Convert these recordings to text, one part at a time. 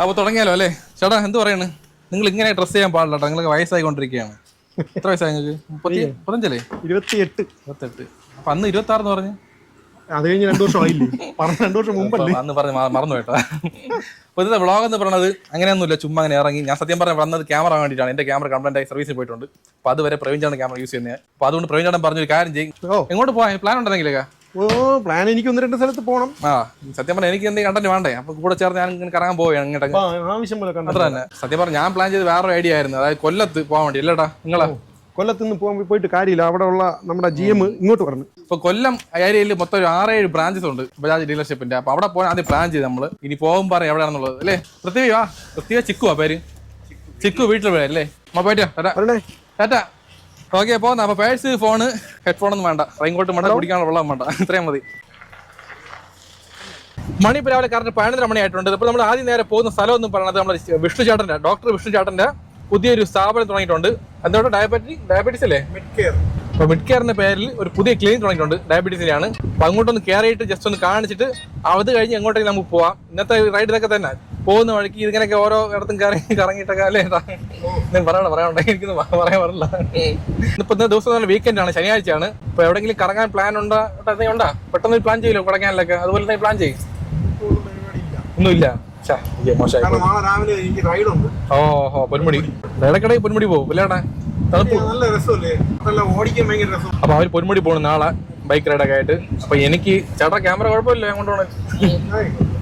അപ്പോൾ തുടങ്ങിയാലോ അല്ലേ? ചേട്ടാ എന്ത് പറയാണ്? നിങ്ങൾ ഇങ്ങനെ ഡ്രസ്സ് ചെയ്യാൻ പാടില്ല കേട്ടോ നിങ്ങൾക്ക് വയസ്സായിക്കൊണ്ടിരിക്കുകയാണ്. എത്ര വയസ്സായി നിങ്ങൾക്ക്? മുപ്പത്തി മുപ്പത്തഞ്ചല്ലേ ഇരുപത്തിയെട്ട്. ഇരുപത്തെട്ട്. അപ്പം അന്ന് ഇരുപത്തി ആറെന്ന് പറഞ്ഞു? അത് കഴിഞ്ഞ് രണ്ടു വർഷം ആയില്ലേ? പറഞ്ഞ രണ്ടു വർഷം മുമ്പല്ലേ? അന്ന് പറഞ്ഞ് മറന്നു കേട്ടോ. അപ്പോൾ ഇന്നത്തെ വ്ളോഗ് എന്ന് പറയുന്നത് അങ്ങനെയൊന്നുമില്ല ചുമ്മാ അങ്ങനെ ഇറങ്ങി. ഞാൻ സത്യം പറഞ്ഞ വന്നത് ക്യാമറ വേണ്ടിയിട്ടാണ്. എന്റെ ക്യാമറ കംപ്ലൈന്റ് ആയി സർവീസിൽ പോയിട്ടുണ്ട്. അപ്പോൾ അതുവരെ പ്രവീൺ ചേട്ടൻ ക്യാമറ യൂസ് ചെയ്യുന്നത് അപ്പോൾ അതുകൊണ്ട് പ്രവീൺ ചേട്ടൻ പറഞ്ഞൊരു കാര്യം ചെയ്യും. എങ്ങോട്ട് പോകാൻ പ്ലാൻ ഉണ്ടെങ്കിലേ ഓ പ്ലാൻ എനിക്ക് ഒന്ന് രണ്ട് സ്ഥലത്ത് പോകണം ആ സത്യം പറഞ്ഞാൽ എനിക്ക് എന്തെങ്കിലും കണ്ടന്റ് വേണ്ടേ? അപ്പൊ കൂടെ ചേർന്ന് ഞാൻ ഇങ്ങനെ കറങ്ങാൻ പോവുകയാണ് ഇങ്ങോട്ട് അപ്പൊ ആവശ്യം പോലെ അത്ര തന്നെ. സത്യം പറഞ്ഞാൽ ഞാൻ പ്ലാൻ ചെയ്ത് വേറൊരു ഐഡിയ ആയിരുന്നു. അതായത് കൊല്ലത്ത് പോകാൻ വേണ്ടി. അല്ലേടാ നിങ്ങളെ? കൊല്ലത്ത് നിന്ന് പോകാൻ പോയിട്ട് കാര്യമില്ല. അവിടെ ഉള്ള നമ്മുടെ ജി എം ഇങ്ങോട്ട് പറഞ്ഞു ഇപ്പൊ കൊല്ലം ഏരിയയിൽ മൊത്തം ഒരു ആറേഴ് ബ്രാഞ്ചസ് ഉണ്ട് ബജാജ് ഡീലർഷിപ്പിന്റെ അപ്പൊ അവിടെ പോകാൻ ആദ്യം പ്ലാൻ ചെയ്ത് നമ്മൾ. ഇനി പോകും പറയാം എവിടെയാണെന്നുള്ളത്. അല്ലേ? പൃഥ്വി വാ. പൃഥ്വി ചിക്കുവാ പേര്? ചിക്കു വീട്ടിൽ പോയാ അല്ലേ? അമ്മ പോയിട്ടോ ടാറ്റാ. ഓക്കെ അപ്പൊ പേഴ്സ് ഫോണ് ഹെഡ്ഫോൺ ഒന്നും വേണ്ട. റെയിൻകോട്ട് വേണ്ട കുടിക്കാനുള്ള വെള്ളം വേണ്ട. ഇത്രയും മതി. മണി ഇപ്പോൾ രാവിലെ കറക്റ്റ് പതിനൊന്നര മണിയായിട്ടുണ്ട്. ഇപ്പൊ ഇപ്പോൾ നമ്മൾ ആദ്യം നേരെ പോകുന്ന സ്ഥലം ഒന്നും പറയുന്നത് നമ്മുടെ വിഷ്ണു ചേട്ടന്റെ ഡോക്ടർ വിഷ്ണു ചേട്ടന്റെ പുതിയൊരു സ്ഥാപനം തുടങ്ങിയിട്ടുണ്ട്. എന്തുകൊണ്ട്? ഡയബറ്റിക് ഡയബറ്റീസ് അല്ലേ? അപ്പോൾ മിഡ് കെയറിന്റെ പേരിൽ ഒരു പുതിയ ക്ലിനിക് തുടങ്ങിയിട്ടുണ്ട് ഡയബറ്റീസിലാണ് അപ്പോൾ അങ്ങോട്ടൊന്ന് കെയർ ചെയ്തിട്ട് ജസ്റ്റ് ഒന്ന് കാണിച്ചിട്ട് അത് കഴിഞ്ഞ് എങ്ങോട്ടേക്ക് നമുക്ക് പോവാം. ഇന്നത്തെ റൈഡ് ഇതൊക്കെ തന്നെ. പോകുന്ന വഴിക്ക് ഇതിങ്ങനെയൊക്കെ ഓരോ ഇടത്തും കറങ്ങി കറങ്ങിയിട്ടൊക്കെ അല്ലേ? ഞാൻ പറയണ്ട. പറയണ്ട എനിക്ക് പറയാൻ പറഞ്ഞില്ല ഇപ്പൊ ഇന്നത്തെ ദിവസം നല്ല വീക്കെൻഡ് ആണ്. ശനിയാഴ്ചയാണ്. ഇപ്പൊ എവിടെങ്കിലും കറങ്ങാൻ പ്ലാൻ ഉണ്ടോ? ഉണ്ടാ? ഉണ്ടോ? പെട്ടെന്ന് പ്ലാൻ ചെയ്യല്ലോ കൊടക്കാനിലൊക്കെ? അതുപോലെ തന്നെ പ്ലാൻ ചെയ്യും. ഒന്നുമില്ല. ഓഹോ പൊന്മുടി. ഇടക്കിടയിൽ പൊന്മുടി പോകും തണുപ്പ് രസം. അപ്പൊ അവർ പൊന്മുടി പോണു നാളെ ബൈക്ക് റൈഡൊക്കെ ആയിട്ട്. അപ്പൊ എനിക്ക് ചേട്ടാ ക്യാമറ കുഴപ്പമില്ല ഞാൻ കൊണ്ടുപോണേ.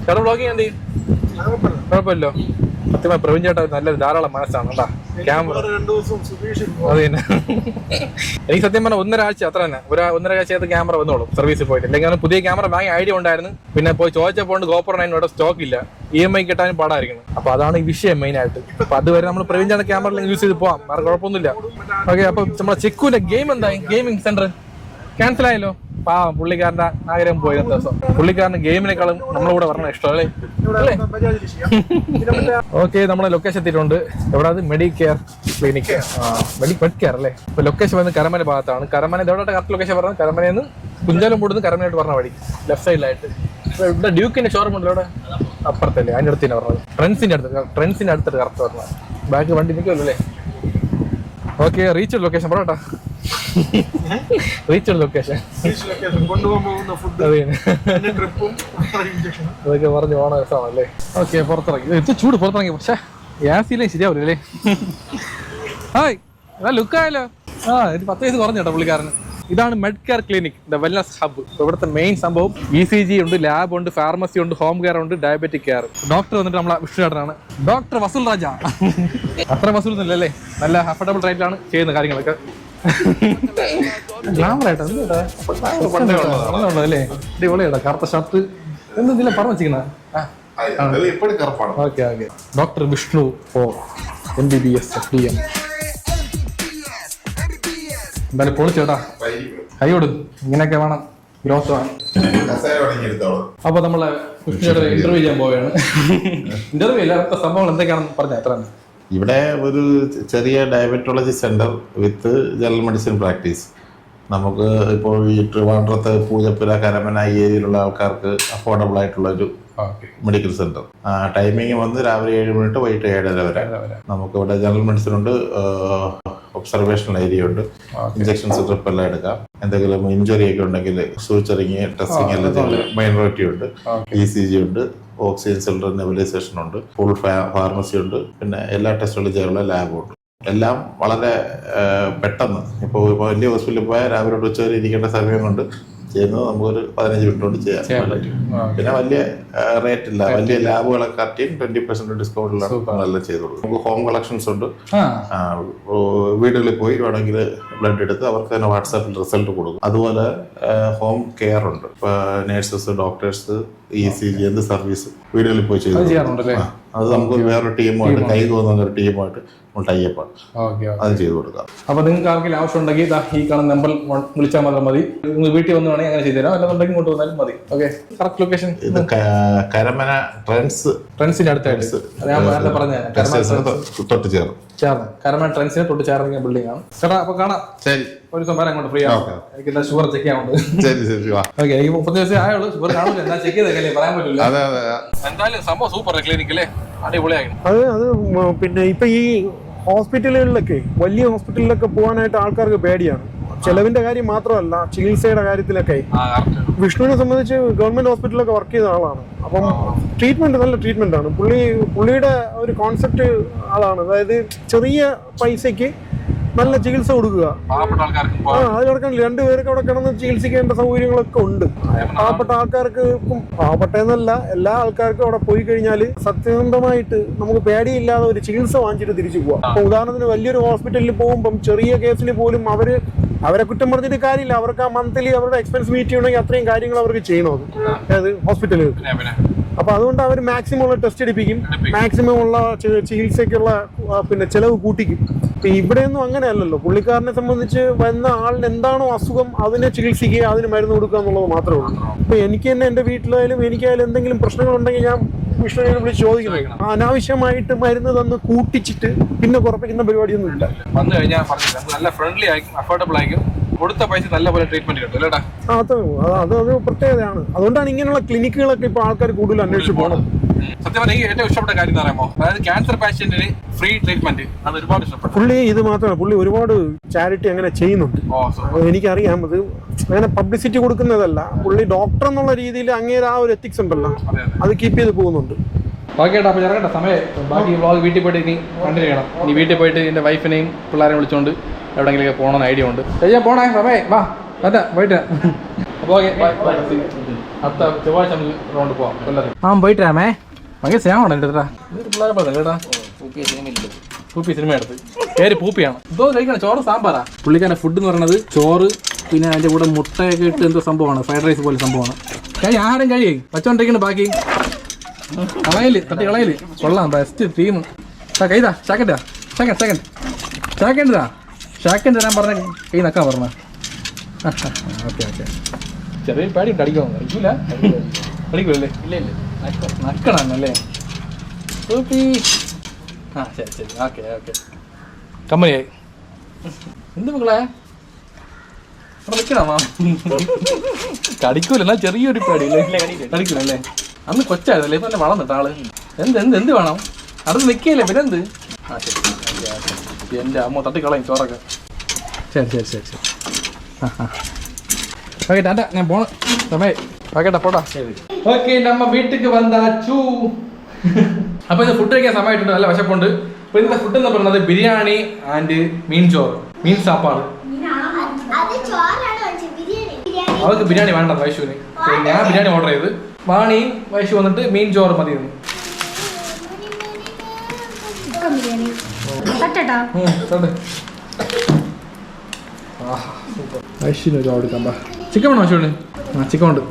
ചേട്ടാ ബ്ലോഗിങ് എന്ത് ചെയ്യും? കുഴപ്പമില്ലോ സത്യമായി പ്രവീൺ ചേട്ടാ നല്ലൊരു ധാരാളം മനസ്സാണ് കേട്ടാ ക്യാമറ അത് തന്നെ. എനിക്ക് സത്യം പറഞ്ഞാൽ ഒന്നരാഴ്ച അത്ര തന്നെ. ഒരു ഒന്നര ആഴ്ചയകത്ത് ക്യാമറ വന്നോളും സർവീസിൽ പോയിട്ട്. അല്ലെങ്കിൽ പുതിയ ക്യാമറ വാങ്ങിയ ഐഡിയ ഉണ്ടായിരുന്നു. പിന്നെ പോയി ചോദിച്ചപ്പോൾ ഗോപ്പർ നൈൻ ഇവിടെ സ്റ്റോക്ക് ഇല്ല. ഇ എം ഐ കിട്ടാനും പാടായിരിക്കണം അപ്പൊ അതാണ് ഈ വിഷയം മെയിൻ ആയിട്ട്. അപ്പൊ അതുവരെ നമ്മൾ പ്രവീൺ ചേട്ടൻ ക്യാമറ യൂസ് ചെയ്ത് പോവാം. വേറെ കുഴപ്പമൊന്നുമില്ല. ഓക്കെ അപ്പൊ നമ്മുടെ ചെക്കൂലെ ഗെയിം എന്തായി? ഗെയിമിംഗ് സെന്റർ ക്യാൻസൽ ആയല്ലോ. പാവം പുള്ളിക്കാരന്റെ ആഗ്രഹം പോയി ദിവസം. പുള്ളിക്കാരന് ഗെയിമിനേക്കാളും നമ്മളിവിടെ കൂടെ പറഞ്ഞ ഇഷ്ടം അല്ലേ? അല്ലേ? ഓക്കെ നമ്മളെ ലൊക്കേഷൻ എത്തിയിട്ടുണ്ട്. എവിടെ അത്? Medi care clinic medi med care അല്ലേ? ഇപ്പൊ ലൊക്കേഷൻ വന്ന് കരമന ഭാഗത്താണ്. കരമന ഇതെവിടെ കറക്റ്റ് ലൊക്കേഷൻ പറഞ്ഞത്? കരമനയിൽ നിന്ന് കുഞ്ചാലും കൂടുന്ന കരമനയായിട്ട് പറഞ്ഞ വഴി ലെഫ്റ്റ് സൈഡിലായിട്ട് ഇവിടെ ഡ്യൂക്കിന്റെ ഷോറൂം ഉണ്ട് ഇവിടെ അപ്പുറത്തല്ലേ അതിന്റെ അടുത്ത് തന്നെ പറഞ്ഞത്. ട്രെൻസിന്റെ അടുത്ത് ട്രെൻസിന്റെ അടുത്തിട്ട് കറക്റ്റ് പറഞ്ഞത്. ബാക്ക് വണ്ടി നിൽക്കുമല്ലോ അല്ലേ? ഓക്കെ റീച്ച് ലൊക്കേഷൻ പറയട്ടാ റീച്ച് ലൊക്കേഷൻ അതൊക്കെ പറഞ്ഞു പോണ രസമാണല്ലേ ഓക്കെ പുറത്തിറങ്ങി. ഇത് ചൂട് പുറത്തിറങ്ങി പക്ഷേ ഗ്യാസിലേ ശരിയാവില്ലേ ഹായ് എന്നാ ലുക്കായാലോ ആ ഇത് പത്ത് വയസ്സ് കുറഞ്ഞു കേട്ടോ പുള്ളിക്കാരന്. ഇതാണ് Med Care clinic the wellness hub ഇവിടുത്തെ മെയിൻ സംഭവം ഇ സി ജി ഉണ്ട് ലാബ് ഉണ്ട് ഫാർമസി ഉണ്ട് ഹോം കെയർ ഉണ്ട് ഡയബറ്റിക് കെയർ ഡോക്ടർ വന്നിട്ട് നമ്മളെ വിഷ്ണു ചേട്ടനാണ് ഡോക്ടർ വസൂൽ രാജ. അത്ര വസൂൽ അല്ലേ നല്ല അഫോർഡബിൾ റേറ്റിലാണ് ചെയ്യുന്ന കാര്യങ്ങളൊക്കെ. കറുത്ത ഷർട്ട് എന്തെങ്കിലും പറഞ്ഞു okay okay. Doctor Vishnu oh M B B S F D M എന്തായാലും പൊളിച്ചോട്ടാ കൈ കൊടു. ഇങ്ങനെയൊക്കെ വേണം. ഗ്രോസ് വേണം. അപ്പൊ നമ്മളെ ഇന്റർവ്യൂ ചെയ്യാൻ പോവുകയാണ്. ഇന്റർവ്യൂ ഇല്ല. അടുത്ത സംഭവങ്ങൾ എന്തൊക്കെയാണെന്ന് പറഞ്ഞ എത്ര ഇവിടെ ഒരു ചെറിയ diabetology centre with general medicine practice നമുക്ക് ഇപ്പോൾ ഈ ട്രിവാൻഡ്രത്ത് പൂജപ്പുര കരമന ഈ ഏരിയയിലുള്ള ആൾക്കാർക്ക് അഫോർഡബിൾ ആയിട്ടുള്ള ഒരു മെഡിക്കൽ സെന്റർ ടൈമിംഗ് വന്ന് രാവിലെ ഏഴ് മിനിറ്റ് വൈകിട്ട് ഏഴര വരെ. നമുക്ക് ഇവിടെ ജനറൽ മെഡിസിൻ ഉണ്ട്. ഒബ്സർവേഷണൽ ഏരിയ ഉണ്ട്. ഇഞ്ചക്ഷൻസ് ട്രിപ്പ് എല്ലാം എടുക്കാം. എന്തെങ്കിലും ഇഞ്ചുറി ഒക്കെ ഉണ്ടെങ്കിൽ സൂച്ചറിങ് ടെസ്റ്റിംഗ് എല്ലാം ചെയ്യും മൈനോറിറ്റി ഉണ്ട്. ഇ സി ജി ഉണ്ട്. ഓക്സിജൻ സിലിണ്ടർ നെബിലൈസേഷൻ ഉണ്ട്. ഫുൾ ഫാർമസി ഉണ്ട്. പിന്നെ എല്ലാ ടെസ്റ്റുകളും ചെയ്യാനുള്ള ലാബും ഉണ്ട്. എല്ലാം വളരെ പെട്ടെന്ന്. ഇപ്പോൾ വലിയ ഹോസ്പിറ്റലിൽ പോയാൽ രാവിലെ ഉച്ചവരെ ഇരിക്കേണ്ട സമയം കൊണ്ട് ചെയ്യുന്നത് നമുക്കൊരു പതിനഞ്ച് മിനിറ്റ് കൊണ്ട് ചെയ്യാൻ പിന്നെ വലിയ റേറ്റ് ഇല്ല. വലിയ ലാബുകളൊക്കെ കറക്റ്റ് ട്വന്റി പെർസെന്റ് ഡിസ്കൗണ്ടിലാണ് നല്ല ചെയ്തോളൂ. നമുക്ക് ഹോം കളക്ഷൻസ് ഉണ്ട്. വീടുകളിൽ പോയി വേണമെങ്കിൽ ബ്ലഡ് എടുത്ത് അവർക്ക് തന്നെ വാട്സാപ്പിൽ റിസൾട്ട് കൊടുക്കും. അതുപോലെ ഹോം കെയർ ഉണ്ട്. Nurses doctors E C G എന്ത് സർവീസ് വീടുകളിൽ പോയി ചെയ്തു അത് നമുക്ക് വേറൊരു ടീമുമായിട്ട് കൈ തോന്നുന്ന ഒരു ടീമുമായിട്ട് നമ്മൾ ടൈപ്പാണ് ഓക്കെ അത് ചെയ്തു കൊടുക്കാം. അപ്പൊ നിങ്ങൾക്ക് ആർക്കെങ്കിലും ആവശ്യം ഉണ്ടെങ്കിൽ ദാ ഈ കാണുന്ന നമ്പർ വിളിച്ചാൽ മാത്രം മതി. നിങ്ങൾ വീട്ടിൽ വന്നു വേണമെങ്കിൽ അങ്ങനെ ചെയ്തുതരാം. അല്ലെന്നുണ്ടെങ്കിൽ ഇങ്ങോട്ട് വന്നാലും മതി. ഓക്കെ കറക്റ്റ് ലൊക്കേഷൻ ഇത് കരമന ട്രെൻസ് ട്രെൻസിന്റെ അടുത്തായിട്ട് ഞാൻ പറഞ്ഞ തൊട്ട് ചേർന്ന്. ചേർന്ന്. കരമന ട്രെൻസിനെ തൊട്ട് ചേർന്ന ബിൽഡിംഗ് ആണ്. ചേട്ടാ അപ്പൊ കാണാം. ശരി. ഒരു ദിവസം അങ്ങോട്ട് ഫ്രീ ആണ്. എനിക്ക് എന്താ ഷുഗർ ചെക്ക് ചെയ്യാനുണ്ട് ശരി ശരി വാ. ഓക്കെ എനിക്ക് മുപ്പത് ദിവസം ആയുള്ളൂ. ഷുഗർ കാണില്ല എന്നാ ചെക്ക് ചെയ്തേക്കല്ലേ പറയാൻ പറ്റില്ല അതെ അതെ എന്തായാലും സംഭവം സൂപ്പർ ക്ലിനിക് അല്ലേ അടിപൊളിയായിരുന്നു. അത് അത് പിന്നെ ഇപ്പൊ ഈ ഹോസ്പിറ്റലുകളിലൊക്കെ വലിയ ഹോസ്പിറ്റലിലൊക്കെ പോകാനായിട്ട് ആൾക്കാർക്ക് പേടിയാണ്. ചെലവിന്റെ കാര്യം മാത്രമല്ല ചികിത്സയുടെ കാര്യത്തിലൊക്കെ. വിഷ്ണുവിനെ സംബന്ധിച്ച് ഗവൺമെന്റ് ഹോസ്പിറ്റലിലൊക്കെ വർക്ക് ചെയ്ത ആളാണ്. അപ്പം ട്രീറ്റ്മെന്റ് നല്ല ട്രീറ്റ്മെന്റ് ആണ്. പുള്ളി പുള്ളിയുടെ ഒരു കോൺസെപ്റ്റ് ആളാണ്. അതായത് ചെറിയ പൈസയ്ക്ക് നല്ല ചികിത്സ കൊടുക്കുക. ആ അതിലടക്കം രണ്ടുപേർക്ക് അവിടെ കിടന്ന് ചികിത്സിക്കേണ്ട സൗകര്യങ്ങളൊക്കെ ഉണ്ട്. പാവപ്പെട്ട ആൾക്കാർക്ക് ഇപ്പം പാവപ്പെട്ട എല്ലാ ആൾക്കാർക്കും അവിടെ പോയി കഴിഞ്ഞാൽ സത്യസന്ധമായിട്ട് നമുക്ക് പേടിയില്ലാതെ ഒരു ചികിത്സ വാങ്ങിച്ചിട്ട് തിരിച്ചു പോവാം. അപ്പൊ ഉദാഹരണത്തിന് വലിയൊരു ഹോസ്പിറ്റലിൽ പോകുമ്പം ചെറിയ കേസിൽ പോലും അവർ അവരെ കുറ്റം പറഞ്ഞിട്ട് കാര്യമില്ല. അവർക്ക് ആ മന്ത്ലി അവരുടെ എക്സ്പെൻസ് മീറ്റ് ചെയ്യണമെങ്കിൽ അത്രയും കാര്യങ്ങൾ അവർക്ക് ചെയ്യണോ അത്. പിന്നെ. അപ്പൊ അതുകൊണ്ട് അവർ മാക്സിമം ഉള്ള ടെസ്റ്റ് എടുപ്പിക്കും. മാക്സിമം ഉള്ള ചികിത്സയ്ക്കുള്ള പിന്നെ ചെലവ് കൂട്ടിക്കും. ഇപ്പൊ ഇവിടെയൊന്നും അങ്ങനെയല്ലല്ലോ. പുള്ളിക്കാരനെ സംബന്ധിച്ച് വന്ന ആളിന് എന്താണോ അസുഖം അതിനെ ചികിത്സിക്കുക അതിന് മരുന്ന് കൊടുക്കുക എന്നുള്ളത് മാത്രമേ ഉള്ളൂ. ഇപ്പൊ എനിക്ക് തന്നെ എന്റെ വീട്ടിലായാലും എനിക്കായാലും എന്തെങ്കിലും പ്രശ്നങ്ങൾ ഉണ്ടെങ്കിൽ ഞാൻ വിഷ്ണുവിനെ വിളിച്ച് ചോദിക്കുന്നു. അനാവശ്യമായിട്ട് മരുന്ന് തന്ന് കൂട്ടിച്ചിട്ട് പിന്നെ കുറപ്പിക്കുന്ന പരിപാടിയൊന്നും ഇല്ല വന്നു കഴിഞ്ഞാൽ നല്ല ഫ്രണ്ട്ലി ആയിരിക്കും അഫോർഡബിൾ ആയിരിക്കും. കൊടുത്ത പൈസ നല്ല പോലെ ട്രീറ്റ്മെന്റ് കിട്ടും അല്ലേട്ടാ ആ, അത് അത് അത് പ്രത്യേകതയാണ്. അതുകൊണ്ടാണ് ഇങ്ങനെയുള്ള ക്ലിനിക്കുകളൊക്കെ ഇപ്പൊ ആൾക്കാർ കൂടുതൽ അന്വേഷിച്ചു പോകണം സത്യം പറഞ്ഞാൽ എനിക്ക് ഏറ്റവും ഇഷ്ടപ്പെട്ട കാര്യം എന്ന് പറയുമ്പോൾ അതായത് ക്യാൻസർ പേഷ്യന്റിന് ഫ്രീ ട്രീറ്റ്മെന്റ് അത് ഒരുപാട് ഇഷ്ടപ്പെട്ടു. പുള്ളി ഇത് മാത്രമല്ല പുള്ളി ഒരുപാട് ചാരിറ്റി അങ്ങനെ ചെയ്യുന്നുണ്ട്. എനിക്കറിയാം. അത് അങ്ങനെ പബ്ലിസിറ്റി കൊടുക്കുന്നതല്ല. പുള്ളി ഡോക്ടർ എന്നുള്ള രീതിയിൽ അങ്ങേര് ആ ഒരു എത്തിക്സ് ഉണ്ടല്ലോ. അതെ കീപ്പ് ചെയ്ത് പോകുന്നുണ്ട്. ബാക്കി ഏട്ടാ അപ്പോൾ ഇറങ്ങട്ടെ സമയം. ബാക്കി വ്ളോഗ് വീട്ടിൽ പോയിട്ട് ഇനി കണ്ടിരിക്കണം ഇനി വീട്ടിൽ പോയിട്ട് എന്റെ വൈഫിനെയും പിള്ളേരെയും വിളിച്ചുകൊണ്ട് എവിടെയെങ്കിലൊക്കെ പോകണമെന്ന് ഐഡിയ ഉണ്ട്. ചെയ്യാൻ പോണേ സമയ വാ പറ്റാ പോയിട്ട്. അപ്പോൾ ഓക്കെ അടുത്ത ചൊവ്വാഴ്ച നമുക്ക് റൗണ്ട് പോവാം കൊല്ലത്ത് ആ പോയിട്ടാമേ ഭയങ്കര സ്നേഹമാണ് എന്റെ അടുത്താ പിള്ളേരെ കേട്ടാ? പൂപ്പി സിനിമ എടുത്ത്. പേര് പൂപ്പിയാണ്. ഇതോ കഴിക്കണം ചോറ് സാമ്പാറാ. പുള്ളിക്കാരന്റെ ഫുഡ് എന്ന് പറയുന്നത് ചോറ് പിന്നെ അതിന്റെ കൂടെ മുട്ടയൊക്കെ ഇട്ട് എന്തോ സംഭവമാണ്. ഫ്രൈഡ് റൈസ് പോലെ സംഭവമാണ്. കഴി ആഹാരം കഴിയേ വച്ചോണ്ടിരിക്കുന്നു ബാക്കി. കളയിൽ തട്ടി കളയിൽ കൊള്ളാം ബെസ്റ്റ് ടീം കൈതാ ചാക്കറ്റാ സെക്കൻഡ് സെക്കൻഡ് ഷാക്കൻഡ് താ ഷാക്കൻഡ് തരാൻ പറഞ്ഞ കൈ നക്കാൻ പറഞ്ഞ. Okay okay. ചെറിയ പേടി ഉണ്ട് അടിക്കുമോ? അടിക്കൂല? അടിക്കൂലല്ലേ? ഇല്ല ഇല്ല. നക്കണം അല്ലേ ഓപ്പി ആ ശരി ശരി. Okay okay. കമ്പനിയായി എന്ത് മക്കളെ? അവിടെ നിൽക്കണമാ കടിക്കൂല എന്നാ ചെറിയൊരു പേടി അല്ലേ കടിക്കൂല അല്ലേ? അന്ന് കൊച്ചായിരുന്നല്ലേ ഇപ്പൊ തന്നെ വളർന്നിട്ട് ആൾ. എന്ത് എന്ത് എന്ത് വേണം? അടുത്ത് നിൽക്കുകയല്ലേ പിന്നെ എന്ത് ആ ശരി. Okay, okay. എന്റെ അമ്മ തട്ടിക്കളയും ചോറൊക്കെ. ശരി ശരി ശരി ശരി. ആ ആ. ഓക്കെ ടാറ്റ ഞാൻ പോണ. സമയ ഓക്കേട്ടാ പോട്ടാ ഓക്കെ നമ്മ വീട്ടിക്ക് വന്നാച്ചു അപ്പൊ ഇത് ഫുഡ് കഴിക്കാൻ സമയമായിട്ടുണ്ട് നല്ല വിശപ്പുണ്ട്. അപ്പൊ ഇതിന്റെ ഫുഡ് എന്ന് പറയുന്നത് ബിരിയാണി ആൻഡ് മീൻ ചോറ് മീൻ സാപ്പാട് അത് ചോറാണ് വെച്ചത് ബിരിയാണി. ബിരിയാണി. അവർക്ക് ബിരിയാണി വേണ്ട വൈശുവിന്. ഞാൻ ബിരിയാണി ഓർഡർ ചെയ്ത്. വാണിയും വൈശു വന്നിട്ട് മീൻ ചോറ് മതിയെന്ന്. ബിരിയാണി. തട്ടട്ടാ. വൈശുവിന് ഒരു ചിക്കൻ വേണോ ഐശ്വര്യ ആ ചിക്കൻ ഉണ്ട്.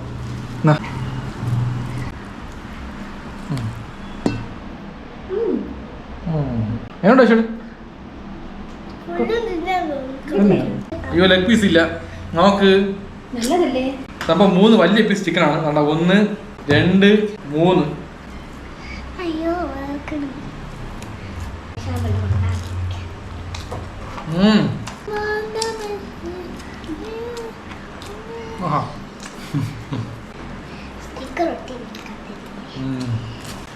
എങ്ങോട്ട് ഐശ്വര്യ അയ്യോ ലെഗ് പീസ് ഇല്ല. നമുക്ക് നല്ലതല്ലേ? മൂന്ന് വലിയ പീസ് ചിക്കനാണ് കണ്ട? ഒന്ന് രണ്ട് മൂന്ന് അയ്യോ വഴക്കണം ഉം. ആഹാ. സ്റ്റിക്കർ ഒട്ടി ഉം.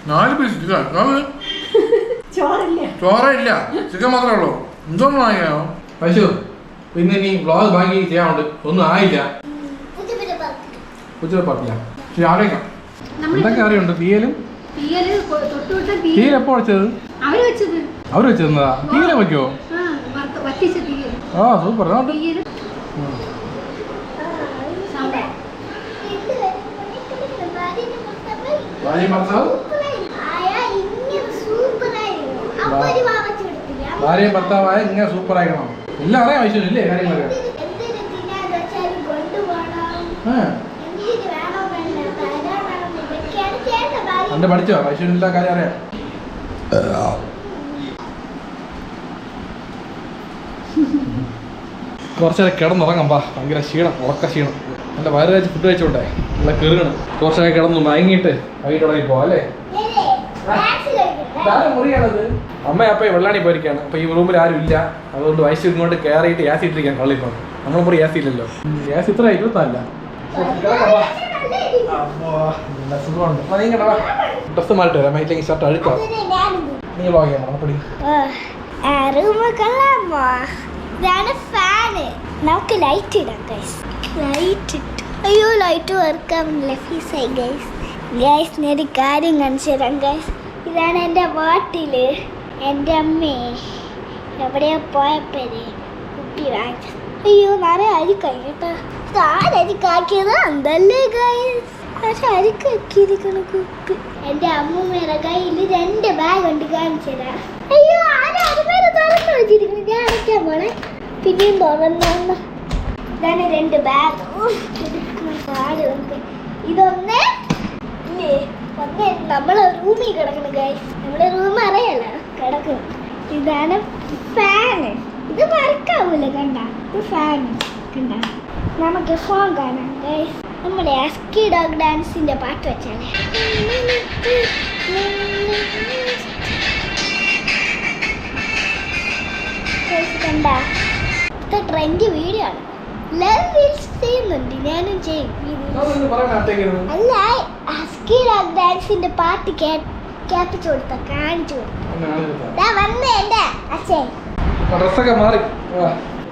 നാല് പീസ് ചിക്കൻ നാല്. ചോറില്ല. ചിക്കൻ മാത്രമേ ഉള്ളൂ. എന്തോന്ന് വാങ്ങിയോ? പശു പിന്നെ നീ വ്ളോഗ് ബാക്കി ചെയ്യാനുണ്ട്. ഒന്നും ആയില്ല. പുതിയ പുതിയ പാത്രം ഉച്ച പറഞ്ഞില്ല ശരി ആലോചിക്കാം. എന്തൊക്കെ അറിയുണ്ട്? തീയലും? തീയൽ എപ്പോ വെച്ചത്? അവർ വെച്ചത്. അവർ വെച്ചിരുന്നതാ തീയല വയ്ക്കോ ആ വറുത്ത- വറ്റിച്ച തീയൽ ആ സൂപ്പർ ഭാര്യയും ഭർത്താവായ ഇങ്ങനെ സൂപ്പർ ആയിക്കണം എല്ലാം അറിയാം വൈശു ഇല്ലേ കാര്യങ്ങളൊക്കെ. എന്റെ പഠിച്ചോ? വൈശുവിന് എല്ലാ കാര്യം അറിയാം. കുറച്ചേരം കിടന്നുറങ്ങാം പാ ഭയങ്കര ക്ഷീണം ഉറക്ക ക്ഷീണം. നല്ല വയറ് കഴിച്ച് ഫുഡ് കഴിച്ചോട്ടെ നല്ല കീറുകയാണ്. നേരം കിടന്നു മയങ്ങിയിട്ട് വൈകിട്ട് തുടങ്ങി പോവാം അല്ലേ? അമ്മ അപ്പ വെള്ളാണി പോയിരിക്കാണ് അപ്പൊ ഈ റൂമിൽ ആരും ഇല്ല. അതുകൊണ്ട് വയസ്സ് ഇങ്ങോട്ട് കയറിയിട്ട് ഗ്യാസ് ഇട്ടിരിക്കാൻ കളിപ്പോ നമ്മളെ മുറി ഗ്യാസ് ഇല്ലല്ലോ ഗ്യാസ് ഇത്ര ഇരുപത്തല്ല ഡ്രസ് മാറിട്ട് വരാം. മൈറ്റിലേക്ക് ഷർട്ട് അഴുക്കാം. നീ കൊള്ളാമോ നമുക്ക് ലൈറ്റ് ഇടാം ഗൈസ് ലൈറ്റ് ഇട്ട്. അയ്യോ ലൈറ്റ് വർക്ക് ആവുന്നില്ല. ഗൈസ് ഗൈസ് ഞാൻ ഒരു കാര്യം കാണിച്ചു തരാം ഗൈസ് ഇതാണ് എന്റെ വാട്ടിൽ എന്റെ അമ്മേ എവിടെയാ പോയപ്പോഴേ കുട്ടി വാങ്ങിച്ചു. അയ്യോ നിറയെ അരിക്കായി കേട്ടോ ആരരിക്കാക്കിയത് എന്തല്ലേ ഗൈസ് പക്ഷെ അരിക്കാക്കിയിരിക്കണ കുപ്പി? എന്റെ അമ്മൂമ്മയുടെ കയ്യിൽ രണ്ട് ബാഗ് ഉണ്ട് കാണിച്ചു തരാം. അയ്യോ ആരും വെച്ചിരിക്കുന്നു ഞാൻ അടയ്ക്കാൻ പോണേ പിന്നെയും തുറന്നു ഇതാണ് രണ്ട് ബാഗ് ഇതൊന്ന് ഒന്ന് നമ്മളെ റൂമിൽ കിടക്കണം കൈ നമ്മുടെ റൂം അറിയല്ല കിടക്കണം. ഇതാണ് ഫാന് ഇത് വർക്കാവൂല കണ്ട? ഇത് ഫാന് കണ്ട? നമുക്ക് ഫോൺ കാണാം കൈ നമ്മുടെ അസ്കി ഡോഗ് ഡാൻസിന്റെ പാട്ട് വെച്ചാലേ. കണ്ട? ഇത് ട്രെൻഡ് വീഡിയോ ആണ്. ലവ് വീൽസ് ചെയ്യുന്നുണ്ട്. ഞാനും ചെയ്യും. അല്ല ഡോഗ് ഡാൻസിന്റെ പാട്ട് കേൾപ്പിച്ചു കൊടുത്ത കാണിച്ചു കൊടുത്ത. വന്നേ എന്റെ അച്ഛൻ ഡ്രസ്സൊക്കെ മാറി.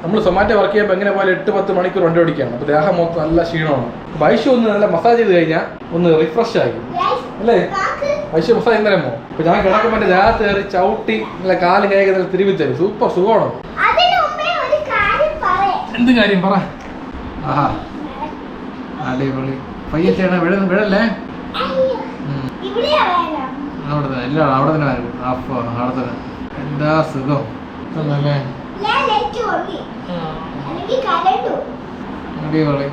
നമ്മൾ സൊമാറ്റോ വർക്ക് ചെയ്യുമ്പോൾ എങ്ങനെ പോലെ എട്ട് പത്ത് മണിക്കൂർ വണ്ടി ഓടിക്കുകയാണ് അപ്പോൾ ദേഹം മൊത്തം നല്ല ക്ഷീണമാണ്. വൈശു ഒന്ന് നല്ല മസാജ് ചെയ്ത് കഴിഞ്ഞാൽ ഒന്ന് റിഫ്രഷ് ആയി. അല്ലേ? വൈശു മസാജ് എന്തരമോ അപ്പോൾ ഞാൻ കിടക്കുമ്പോൾ എന്റെ ദേഹത്ത് കയറി ചവിട്ടി നല്ല കാലും കേൾക്കുന്ന തിരുവിത്തരും തിരുവി തരും സൂപ്പർ സുഖമാണ് എന്ത് കാര്യം പറ. ആഹാ. അടിപൊളി. പയ്യെ ചെയ്യണം വിട വിടല്ലേ? ഇവിടെയാ വേണം അവിടെ തന്നെ ഇല്ല അവിടെ തന്നെ വരും. അപ്പോൾ അവിടെ തന്നെ. എന്താ സുഖം? തന്നല്ലേ അടിപൊളി.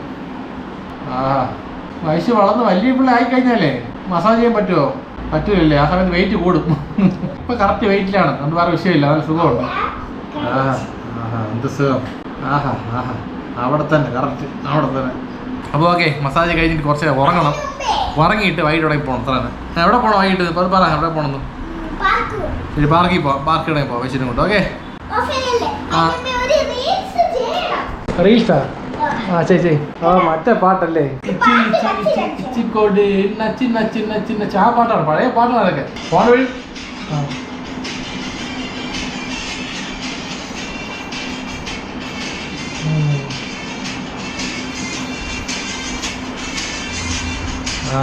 ആ വയസ്സ് വളർന്ന് വലിയ പിള്ളേ ആയി കഴിഞ്ഞാലേ മസാജ് ചെയ്യാൻ പറ്റുമോ പറ്റൂലല്ലേ. ആ സമയത്ത് വെയിറ്റ് കൂടും. ഇപ്പൊ കറക്റ്റ് വെയിറ്റിലാണ് അതുകൊണ്ട് വേറെ വിഷയമില്ല. നല്ല സുഖമുണ്ട്. ആ എന്ത് സുഖം? ആഹാ ആഹാ അവിടെ തന്നെ കറക്റ്റ് അവിടെ തന്നെ അപ്പോൾ ഓക്കെ മസാജ് കഴിഞ്ഞിട്ട് കുറച്ച് ഉറങ്ങണം ഉറങ്ങിയിട്ട് വൈകിട്ട് ഇവിടെ പോകണം അത്ര തന്നെ എവിടെ പോകണം വൈകിട്ട് പറ എവിടെ പോകണം പാർക്ക് ശരി പാർക്കിൽ പോവാം പാർക്കിടെ പോവാം വെച്ചിട്ട് കൊണ്ട് ഓക്കെ ആ. റീൽസ് ആ ശരി ശരി ആ മറ്റേ പാട്ടല്ലേ ആ പാട്ടാണ് പഴയ പാട്ടാണ് അതൊക്കെ ഫോൺ വഴി ആ. ആ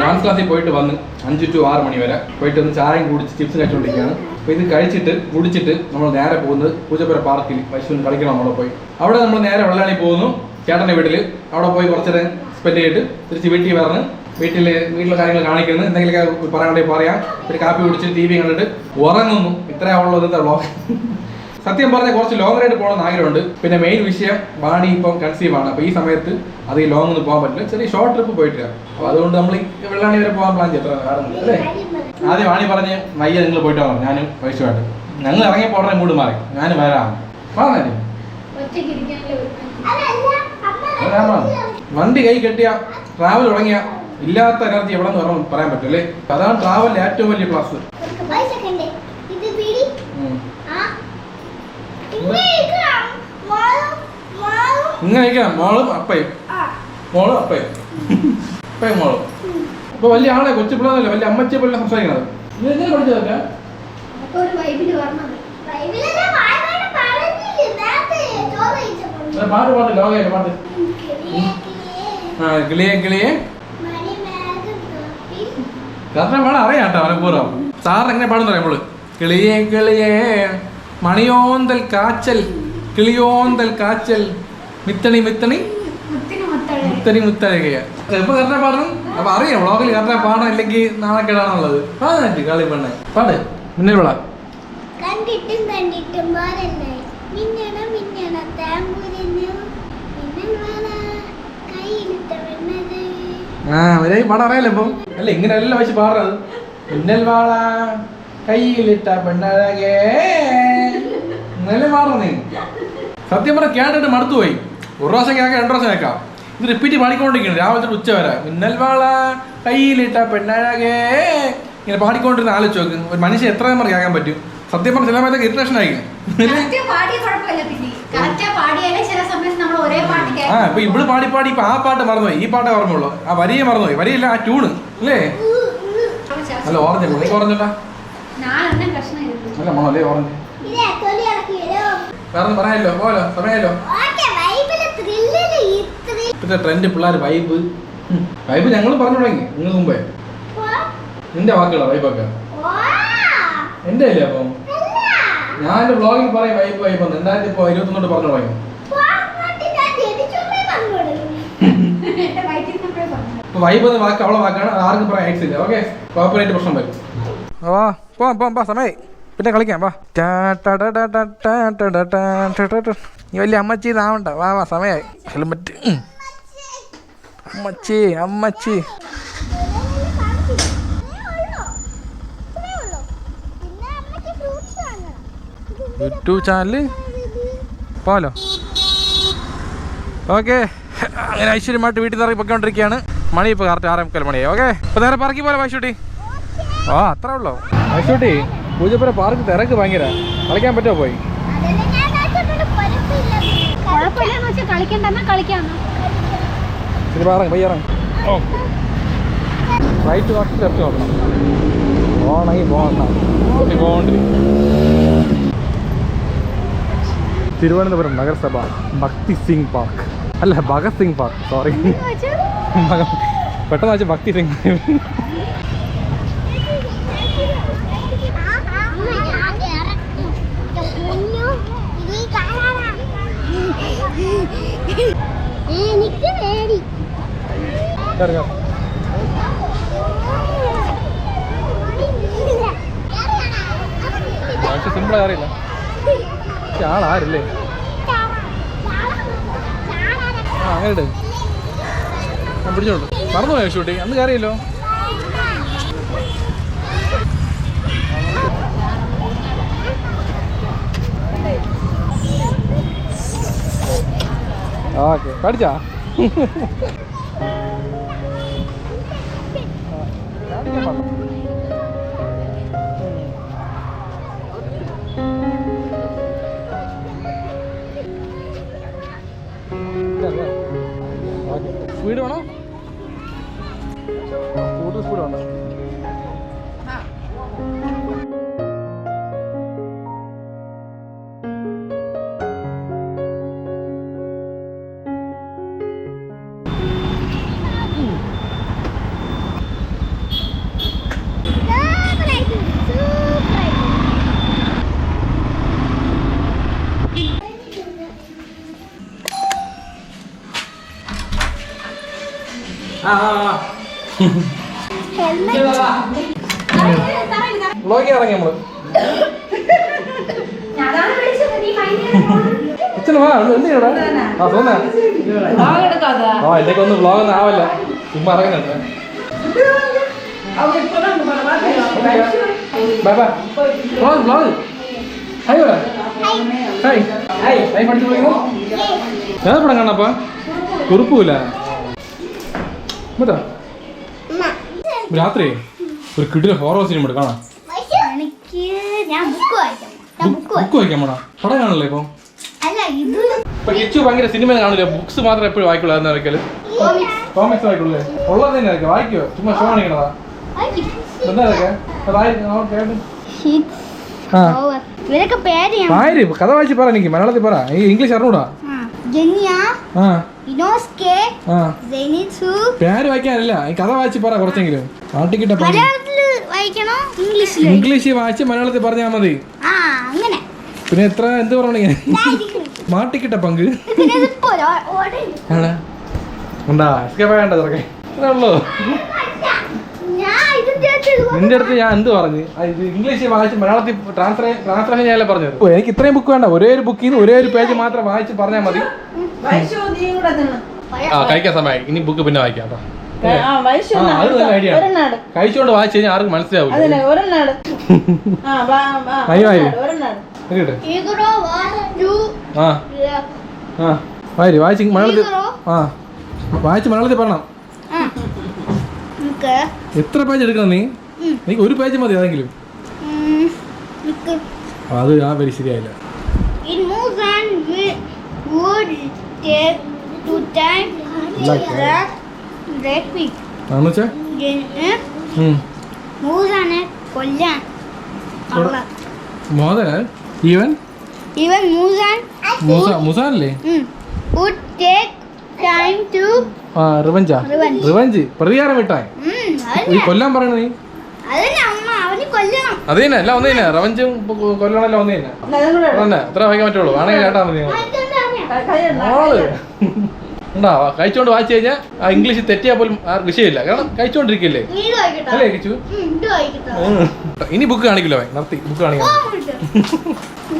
ഡാൻസ് ക്ലാസ്സിൽ പോയിട്ട് വന്ന് അഞ്ച് ടു ആറ് മണി വരെ പോയിട്ട് ഒന്ന് ചായയും കുടിച്ച് ചിപ്സ് കഴിച്ചുകൊണ്ടിരിക്കുകയാണ് അപ്പോൾ ഇത് കഴിച്ചിട്ട് കുടിച്ചിട്ട് നമ്മൾ നേരെ പോകുന്നത് പൂജപ്പുര പാർക്കിൽ പശുവിന് കളിക്കണം നമ്മളെ പോയി. അവിടെ നമ്മൾ നേരെ വെള്ളാണി പോകുന്നു ചേട്ടന്റെ വീട്ടിൽ അവിടെ പോയി കുറച്ച് നേരം സ്പെൻഡ് ചെയ്തിട്ട് തിരിച്ച് വീട്ടിൽ വരണം വീട്ടിൽ വീട്ടിലെ കാര്യങ്ങൾ കാണിക്കുന്നു. എന്തെങ്കിലുമൊക്കെ പറയാനുണ്ടെങ്കിൽ പറയാം. ഒരു കാപ്പി കുടിച്ച് ടി വി കണ്ടിട്ട് ഉറങ്ങുന്നു. ഇത്രയാണുള്ളത് എന്താ വ്ളോഗ് സത്യം പറഞ്ഞാൽ കുറച്ച് ലോങ് റൈഡ് പോകണമെന്ന് ആഗ്രഹമുണ്ട്. പിന്നെ മെയിൻ വിഷയം വാണി ഇപ്പം കൺസീവ് ആണ്. അപ്പോൾ ഈ സമയത്ത് അത് ഈ ലോങ് ഒന്നും പോകാൻ പറ്റില്ല. ചെറിയ ഷോർട്ട് ട്രിപ്പ് പോയിട്ടില്ല അപ്പോൾ അതുകൊണ്ട് നമ്മൾ വെള്ളാണി വരെ പോകാൻ പ്ലാൻ കാണുന്നില്ല അല്ലേ? ആദ്യം വാണി പറഞ്ഞ് വയ്യ നിങ്ങൾ പോയിട്ട് വന്നു ഞാനും വയസ്സുമായിട്ട് ഞങ്ങൾ ഇറങ്ങിയപ്പോൾ ഉടനെ മൂട് മാറി. ഞാൻ വരാം. പറഞ്ഞേ പറഞ്ഞു വണ്ടി കൈ കെട്ടിയ ട്രാവൽ തുടങ്ങിയ ഇല്ലാത്ത എനർജി എവിടെ നിന്ന് പറയാൻ പറ്റില്ലേ അതാണ് ട്രാവലിന്റെ ഏറ്റവും വലിയ പ്ലസ് ഒരു പൈസ കണ്ടേ ഇത് പിടി ആ ഇങ്ങനെ. മോളും അപ്പയും. മോളും അപ്പയും. അപ്പയും മോളും. അപ്പൊ വലിയ ആളെ കൊച്ചു പിള്ളേരല്ലേ? വലിയ അമ്മച്ചിയെ പോലെ സംസാരിക്കണത്. ഇത് എങ്ങനെ പഠിച്ചതൊക്കെ? പാട്ട് പാട്ട് ലോകയിലെ പാട്ട്. ആ കിളിയെ കിളിയെ. കാരണം വേണം അറിയാം കേട്ടോ മനഃപൂർവം. സാറിന് എങ്ങനെ പാടുന്ന നമ്മൾ കിളിയെ കിളിയെ. മണിയോന്തൽ കാച്ചൽ കിളിയോന്തൽ കാച്ചൽ മിത്തണി മിത്തണി മുത്തണി മുത്തഴകയ. ഇപ്പൊ കറക്റ്റാ പാടണം? അപ്പൊ അറിയാം വ്ളോഗിൽ കറക്റ്റാ പാടണം ഇല്ലെങ്കിൽ നാണക്കേടാണുള്ളത് പാടാൻ കളി പെണ്ണെ. പാട് മുന്നിൽ വിള. കണ്ടിട്ടും കണ്ടിട്ടും പോരല്ലേ മിന്നണ മിന്നണ താമ്പൂരിന് ആ ഒരേ പാടം അറിയാലോ ഇപ്പം. അല്ല ഇങ്ങനെ അല്ല വെച്ച് പാടുന്നത് മിന്നൽ വാള കയ്യിലിട്ട പെണ്ണഴകേ. സത്യം പറഞ്ഞ കേട്ടിട്ട് മടുത്തുപോയി ഒരു പ്രാവശ്യം കേൾക്കാം രണ്ടു പ്രാവശ്യം കേൾക്കാം. ഇത് റിപ്പീറ്റ് പാടിക്കൊണ്ടിരിക്കുന്നു. രാവിലെ തൊട്ട് ഉച്ച വരെ മിന്നൽവാള കയ്യിലിട്ട പെണ്ണഴകേ. ഇങ്ങനെ പാടിക്കൊണ്ടിരുന്ന ആലോചിച്ച് നോക്ക്. ഒരു മനുഷ്യൻ എത്ര നമ്മൾ കേൾക്കാൻ പറ്റും? സത്യം പറഞ്ഞ ചില സമയത്തൊക്കെ ഇറിറ്റേഷൻ ആയിരിക്കും. ആ ഇപ്പൊ ഇവിടെ പാടി പാടി ഇപ്പൊ ആ പാട്ട് മറന്നുപോയി. ഈ പാട്ടേ ഓർമ്മയുള്ളൂ. ആ വരിയെ മറന്നുപോയി. വരിയില്ല ആ ട്യൂണ് അല്ലേ? അല്ല ഓറഞ്ച് പ്രശ്നം? ഇരുന്നു അല്ല മോളല്ലേ ഓറഞ്ച്. വേറെ പറയാനല്ലോ പോലോ ഇപ്പോഴത്തെ ട്രെൻഡ് പിള്ളേർ വൈബ് വൈബ് ഞങ്ങൾ പറഞ്ഞു തുടങ്ങി നിങ്ങൾ മുമ്പേ. നിന്റെ വാക്കുകളാ വൈബൊക്കെ എന്റെ അല്ലേ അപ്പം? ഞാൻ എന്റെ ബ്ലോഗിൽ പറയും വൈബ് വൈബ് രണ്ടായിരത്തി ഇപ്പൊ ഇരുപത്തൊന്നോട്ട് പറഞ്ഞു തുടങ്ങി. വൈബ് എന്ന വാക്ക് അവളെ വാക്കാണ് ആർക്കും പറയാൻ അയച്ചില്ല ഓക്കെ കോപ്പറേറ്റ് പ്രശ്നം വരും. പോവാം പോവാം സമയം പിന്നെ കളിക്കാം വാ നീ വലിയ അമ്മച്ചി ഇതാവണ്ട വാ വാ സമയായി ഹെൽമറ്റ് അമ്മച്ചി അമ്മച്ചി യൂട്യൂബ് ചാനൽ പോലോ ഓക്കെ അങ്ങനെ ഐശ്വര്യമായിട്ട് വീട്ടിൽ നിന്ന് ഇറങ്ങി പൊയ്ക്കൊണ്ടിരിക്കുകയാണ് മണി ഇപ്പൊ കറക്റ്റ് ആറേ മുക്കാൽ മണിയായി ഓക്കെ ഇപ്പൊ നേരെ പറക്കി പോലെ വൈശുട്ടി ആ അത്രേ ഉള്ളൂ വൈശുട്ടി പൂജപ്പുര പാർക്ക് തിരക്ക് ഭയങ്കര. കളിക്കാൻ പറ്റുമോ പോയി? പയ്യ ഇറങ്ങി റൈറ്റ് നോക്കി ലെഫ്റ്റ് നോക്കണം. പോകണമെങ്കിൽ പോകണ്ട തിരുവനന്തപുരം നഗരസഭ ഭക്തി സിംഗ് പാർക്ക്. അല്ല ഭഗത് സിംഗ് പാർക്ക് സോറി പെട്ടെന്ന് വെച്ചാൽ ഭക്തി സിംഗ് എനിക്ക് പേടി ഇറങ്ങാം പക്ഷെ സിമ്പിളായി അറിയില്ല ആളാരില്ലേ ആ അങ്ങനെ ഞാൻ പിടിച്ചോണ്ട്. മറന്നുപോയോ ഷൂട്ടി? അന്ന് കയറിയല്ലോ? ഓക്കെ. പഠിച്ചാ? 감 사. ആ എന്റെ ഒന്ന് വ്ളോഗ് ഒന്നും ആവല്ല. ചുമ്മാ ഇറങ്ങുന്നുണ്ട്. Bye bye vlog vlog hi പറ ഹായ് ഹായ് ഹായ് പഠിച്ചു പോയി ഏതാ പടം കാണാപ്പാ കുറുപ്പില്ല. മറ്റാ രാത്രി ഒരു കിടിലെ ഹോറർ സിനിമ കാണാം എനിക്ക് ഞാൻ ബുക്ക് വായിക്കാം. ഞാൻ ബുക്ക് ബുക്ക് വായിക്കാൻ പോണാ പടം കാണില്ലേ ഇപ്പൊ? അല്ല ഇത് ഇപ്പൊ കിച്ചു ഭയങ്കര സിനിമ കാണില്ല ബുക്സ് മാത്രം എപ്പോഴും വായിക്കുള്ളൂ വരയ്ക്കൽ കോമിക്സ് വായിക്കുള്ളൂ ഉള്ളത് തന്നെ ആയിരിക്കും വായിക്കോ? ചുമ്മാ ഷോ കാണിക്കണതാ. എന്താ പേര് കഥ വായിച്ച് പറ എനിക്ക് മലയാളത്തിൽ പറ. ഈ ഇംഗ്ലീഷ് അറിഞ്ഞൂടാ? പേര് വായിക്കാനല്ല ഈ കഥ വായിച്ച് പറ കുറച്ചെങ്കിലും. നാട്ടിക്കിട്ട ഇംഗ്ലീഷ് വായിച്ച് മലയാളത്തിൽ പറഞ്ഞാൽ മതി. പിന്നെ എത്ര എന്ത് പറഞ്ഞു ഇതായിരിക്കും. മാട്ടിക്കിട്ട പങ്ക്. ഉണ്ടാ? വേണ്ട ചെറുക്കെ അത്രേ ഞാൻ ഇത് നിന്റെ അടുത്ത് ഞാൻ എന്ത് പറഞ്ഞു? ഇംഗ്ലീഷ് വായിച്ച് മലയാളത്തിൽ ട്രാൻസ്ഫർ ഞാനല്ലേ പറഞ്ഞത് ഓ, എനിക്ക് ഇത്രയും ബുക്ക് വേണ്ട. ഒരേ ഒരു ബുക്കിൽ നിന്ന് ഒരേ ഒരു പേജ് മാത്രം വായിച്ച് പറഞ്ഞാൽ മതി. ആ കഴിക്കാൻ സമയമായി. ഇനി ബുക്ക് പിന്നെ വായിക്കാം കേട്ടോ. കഴിച്ചുകൊണ്ട് വായിച്ചു കഴിഞ്ഞാൽ ആർക്കും മനസ്സിലാവില്ല ആ. ആ. വായിരി വായിച്ച് മലയാളത്തിൽ ആ. വായിച്ച് മലയാളത്തിൽ പറഞ്ഞോ. എത്ര പേജ് എടുക്കണം നീ? നീ ഒരു പേജ് മതി അതെങ്കിലും അത് ആ വരി ശരിയായില്ല. മോദന Even would മോഹന ഈവൻ ഇവൻ മൂസാൻ. Musa മുസാനല്ലേ? would take time to ആ റിവഞ്ചാ? Revenge. റിവഞ്ച്. പ്രതികാരം വിട്ടാൻ. ഉം, ഈ അതന്നെ. കൊല്ലാൻ പറയണ നീ? അതന്നെ അമ്മ അവന് കൊല്ലണം. അത് തന്നെ എല്ലാം ഒന്ന് തന്നെ. റിവഞ്ചും കൊല്ലണമെല്ലാം ഒന്ന് തന്നെ. അതന്നെ വായിക്കാൻ പറ്റുള്ളൂ. വേണമെങ്കിൽ കേട്ടാ മതി നിങ്ങൾ. അതെന്താ അറിയാം? ആൾ. ഉണ്ടാ? കഴിച്ചോണ്ട് വായിച്ചു കഴിഞ്ഞാൽ ആ ഇംഗ്ലീഷ് തെറ്റിയാൽ പോലും ആ വിഷയമില്ല. കാരണം കഴിച്ചോണ്ടിരിക്കില്ലേ? നീ ഇത് വായിക്കട്ടോ. അല്ലേ കിച്ചു ഉം, ഇത് വായിക്കട്ടോ. ഉം. ഇനി ബുക്ക് കാണിക്കില്ല നിർത്തി ബുക്ക് കാണിക്കാം.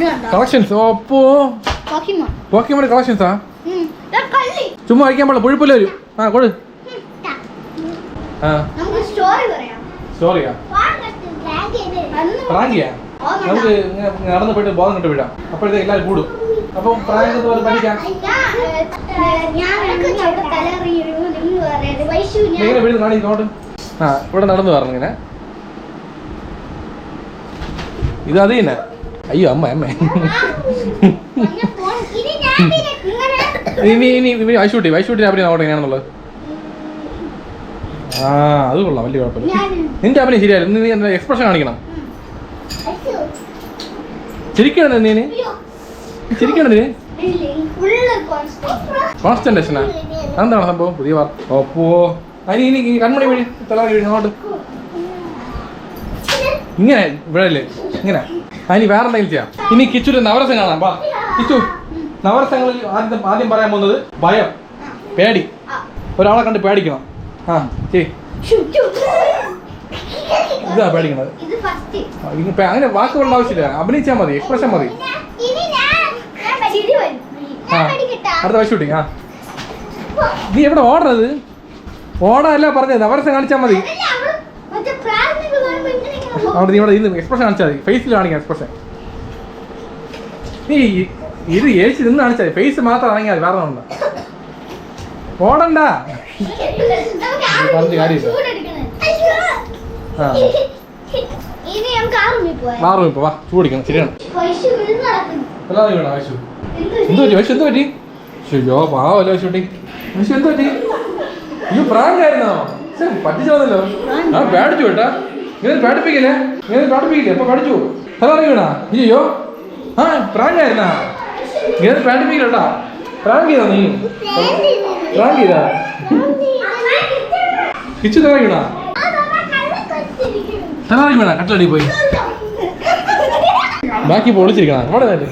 കണ്ടോ കളക്ഷൻസ് പോക്കിമോൻ. പോക്കിമോൺ കളക്ഷൻസാ ചുമ്മാ വായിക്കാൻ പാടില്ല പുഴുപ്പല്ല വരും ആ കൊടു. ഉം, ആ. നമുക്ക് സ്റ്റോറി പറയാം. സോറിയാ അന്ന് പ്രാങ്കിയാ നമുക്ക് ഇങ്ങനെ നടന്നു പോയിട്ട് ബോധം കിട്ടി വിടാം. അപ്പോഴത്തെ എല്ലാവരും കൂടും. അപ്പം പ്രായത്തെ പോലെ പഠിക്കാം. ഞാൻ അവിടെ തലറിയൊരു നിങ്ങൾ പറയാതെ വൈശു നീ ഞാൻ എങ്ങനെ വീട് കാണി ആ ഇവിടെ നടന്നു പറഞ്ഞു ഇങ്ങനെ ഇത് അത് തന്നെ. അയ്യോ അമ്മ അമ്മ. ഇനി ഇനി ഇനി വൈശൂട്ടി വൈശൂട്ടി അഭിനയം നോട്ടെ എങ്ങനെയാണെന്നുള്ളത് ആ അത് കൊള്ളാം വലിയ കുഴപ്പമില്ല. നിന്റെ അഭിനയം ശരിയായിരുന്നു നീ എന്താ എക്സ്പ്രഷൻ കാണിക്കണം. ചിരിക്കണോ ചിരിക്കണം ചിരിക്കണോ നീ കോൺസ്റ്റന്റേഷനാ എന്താണ് സംഭവം? പുതിയ വാർത്ത. ഓപ്പോ അതിന് ഇനി കൺമണി വഴി. തലാറി വഴി അങ്ങോട്ട്. ഇങ്ങനെ ഇവിടെ അല്ലേ ഇങ്ങനെ. അതിന് വേറെ എന്തെങ്കിലും ചെയ്യാം. ഇനി കിച്ചുന്റെ നവരസം കാണാം. വാ. കിച്ചു നവരസങ്ങളിൽ ആദ്യം ആദ്യം പറയാൻ പോകുന്നത് ഭയം പേടി. ഒരാളെ കണ്ട് പേടിക്കണം. ആ ശരി ഇതാ പേടിക്കണത്. അങ്ങനെ വാക്കുകളുടെ ആവശ്യമില്ല. അഭിനയിച്ചാൽ മതി എക്സ്പ്രഷൻ മതി. അടുത്ത വശ ഷൂട്ടിങ് ആ. നീ എവിടെ ഓടണത്? ഓടാനല്ല പറഞ്ഞത്. നവരസം കാണിച്ചാൽ മതി അതല്ല അവൾ മറ്റേ പ്രാർത്ഥനകൾ കാണുമ്പോ ഇങ്ങനെ ഇങ്ങനെ പോകും. അവിടെ നീ ഇവിടെ ഇന്ന് എക്സ്പ്രഷൻ കാണിച്ചാൽ മതി. ഫേസിൽ കാണിക്കാം എക്സ്പ്രഷൻ നീ ഇത് ഏച്ചി നിന്ന് കാണിച്ചാൽ മതി. ഫേസ് മാത്രം ഇറങ്ങിയാൽ വേറെ ഒന്നും ഓടണ്ട. നമുക്ക് ആ പറഞ്ഞ കാര്യമില്ല. ചൂടെടുക്കണം. അയ്യോ. ആ. ഇനി നമുക്ക് ആ റൂമിൽ മാറും ഇപ്പൊ വാ ചൂടിക്കണം ശരിയാണ്. വൈശു വിരുന്ന് നടക്കുന്നു. എല്ലാവരും വീണോ വശു. എന്ത് എന്ത് പറ്റി? വശു എന്ത് പറ്റി? ശരിയോ പാവല്ലോ വശുട്ടി വശു എന്ത് പറ്റി? ഇത് പ്രാങ്കായിരുന്നോ ശ്ശെ, പറ്റിച്ചോന്നല്ലോ. ആ പേടിച്ചു കേട്ടാ ഇങ്ങനെ പേടിപ്പിക്കില്ലേ ഇങ്ങനെ പേടിപ്പിക്കില്ലേ അപ്പൊ പഠിച്ചു വീണാ അയ്യോ ആ പ്രാങ്കായിരുന്നാ ഇങ്ങനെ പേടിപ്പിക്കില്ലട്ടാ പ്രാങ്ക് ചെയ്താ നീ? പ്രാങ്ക് ചെയ്താ? കിച്ചു തല വീണാ തല വീണാ കട്ടടി പോയി. ബാക്കി പൊളിച്ചിരിക്കണം. അവിടെ നേരെ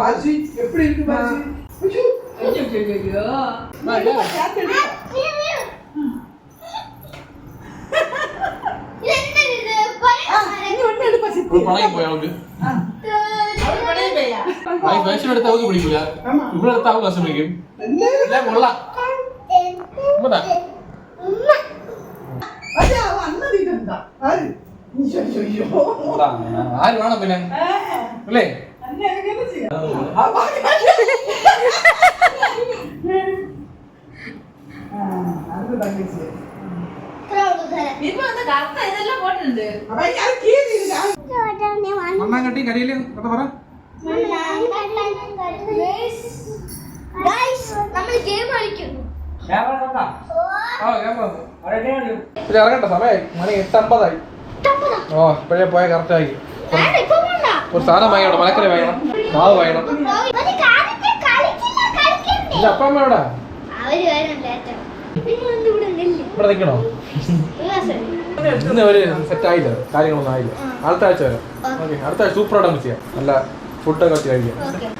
അവൾ எப்படி இருக்கு பாஜி എടുത്ത് അവൾക്ക് കസം പിടിക്കും എല്ലാം കൊള്ളാം. ഉമ്മതാ. അതെ അവ അന്നത് ഇതെന്താ? ആര്? അയ്യോ അയ്യോ അയ്യോ കൊള്ളാം. ആര് വേണം പിന്നെ? അല്ലേ? അന്നെ കട്ടി കരിയിൽ കഥ പറ ഇറങ്ങട്ടെ സമയമായി. മണി എട്ട് അമ്പതായി ഓ ഇപ്പോഴേ പോയ കറക്റ്റ് ആയി. ഒരു സാധനം വാങ്ങിക്കണം മലക്കറി വാങ്ങണം മാവ് വേണം? എന്റെ അപ്പ അമ്മ എവിടെ? ഇവിടെ നിൽക്കണോ? ഇന്ന് ഒരു സെറ്റ് ആയില്ല കാര്യങ്ങളൊന്നും ആയില്ല. അടുത്ത ആഴ്ച വരാം. ഓക്കെ. അടുത്ത ആഴ്ച സൂപ്പർ ആയിട്ട് നമുക്ക് ചെയ്യാം. നല്ല ഫുഡൊക്കെ വെച്ച് കഴിക്കാം.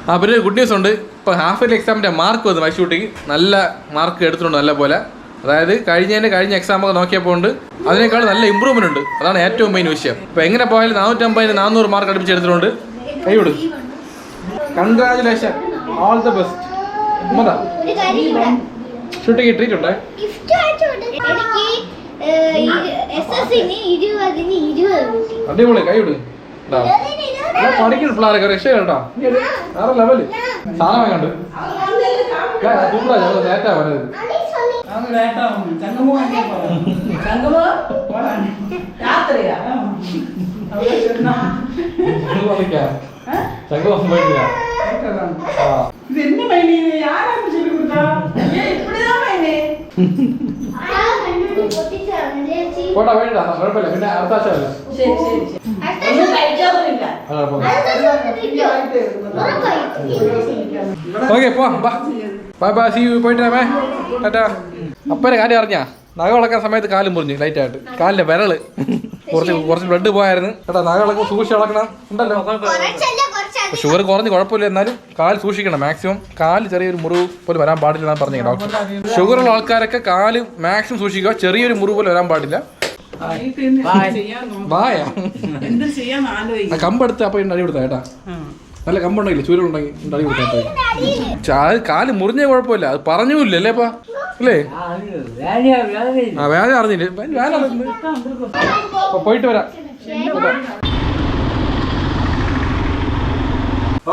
ആ പിന്നെ ഗുഡ് ന്യൂസ് ഉണ്ട്. ഇപ്പോൾ ഹാഫ് ഇയർലി എക്സാമിന്റെ മാർക്ക് വന്നു വൈ ഷൂട്ടിങ് നല്ല മാർക്ക് എടുത്തിട്ടുണ്ട് നല്ല പോലെ. അതായത് കഴിഞ്ഞതിന്റെ കഴിഞ്ഞ എക്സാം ഒക്കെ നോക്കിയപ്പോൾ ഉണ്ട്. അതിനേക്കാൾ നല്ല ഇമ്പ്രൂവ്മെന്റ് ഉണ്ട്. അതാണ് ഏറ്റവും മെയിൻ വിഷയം. ഇപ്പോൾ എങ്ങനെ പോയാലും നാനൂറ്റമ്പതിന് നാനൂറ് മാർക്ക് അടുപ്പിച്ച് എടുത്തിട്ടുണ്ട്. കൈവിടും കൺഗ്രാചുലേഷൻ ഓൾ ദ ബെസ്റ്റ് മത ഷൂട്ട് കിട്ടിയിട്ടുണ്ടേ അടിപൊളി കൈവിട് പഠിക്കുന്ന പിള്ളേരൊക്കെ രക്ഷ കേട്ടോ വേറെ ലെവൽ സാധനം കണ്ട്. സൂപ്പറാ ഞങ്ങൾ നേറ്റാ പറഞ്ഞത് அவங்க வேண்டாம் சங்கமும் அங்கே போறோம் சங்கமும் போறாங்க யாத்திரையா அவங்க சொன்னா ചങ്കം പോയിട്ടില്ല ആ இது என்ன மைனி இது யாராவது சொல்லி கொடுத்தா ஏன் இப்படிதான் மைனி പോട്ടാ വേണ്ട കുഴപ്പമില്ല പിന്നെ അടുത്ത ആഴ്ച சரி சரி சரி ஒன்றும் കഴിക്കാതും ഇല്ല ഓക്കെ പോവാം ബാ ബൈ ബൈ സി യു പോയിട്ട് വരാമേ ടാറ്റാ അപ്പനെ കാര്യം അറിഞ്ഞാ നഖ വളക്കാൻ സമയത്ത് കാലും മുറിഞ്ഞു ലൈറ്റ് ആയിട്ട്. കാലിന്റെ വിരൾ. കുറച്ച് കുറച്ച് ബ്ലഡ് പോയായിരുന്നു. കേട്ടോ നഖ വളക്കുമ്പോൾ സൂക്ഷിച്ച് വളക്കണം ഉണ്ടല്ലോ? കുറച്ചല്ല കുറച്ച് ഷുഗർ കുറഞ്ഞ് കുഴപ്പമില്ല എന്നാലും കാൽ സൂക്ഷിക്കണം മാക്സിമം കാൽ ചെറിയൊരു മുറിവ് പോലും വരാൻ പാടില്ല എന്നാണ് പറഞ്ഞത് ഡോക്ടർ ഷുഗർ ഉള്ള ആൾക്കാരൊക്കെ കാൽ മാക്സിമം സൂക്ഷിക്കുക. ചെറിയൊരു മുറിവ് പോലും വരാൻ പാടില്ല. വായ. കമ്പെടുത്ത് അപ്പൊ അടി കൊടുത്താ കേട്ടാ. നല്ല കമ്പുണ്ടെങ്കിൽ ചൂരുണ്ടെങ്കിൽ ഉണ്ടാക്കി കൊടുക്കാൻ അത് കാൽ മുറിഞ്ഞ കുഴപ്പമില്ല. അത് പറഞ്ഞില്ല അല്ലേ അപ്പാ? അല്ലേ? ആ വേദന അറിഞ്ഞില്ല? വേല പോയിട്ട് വരാം.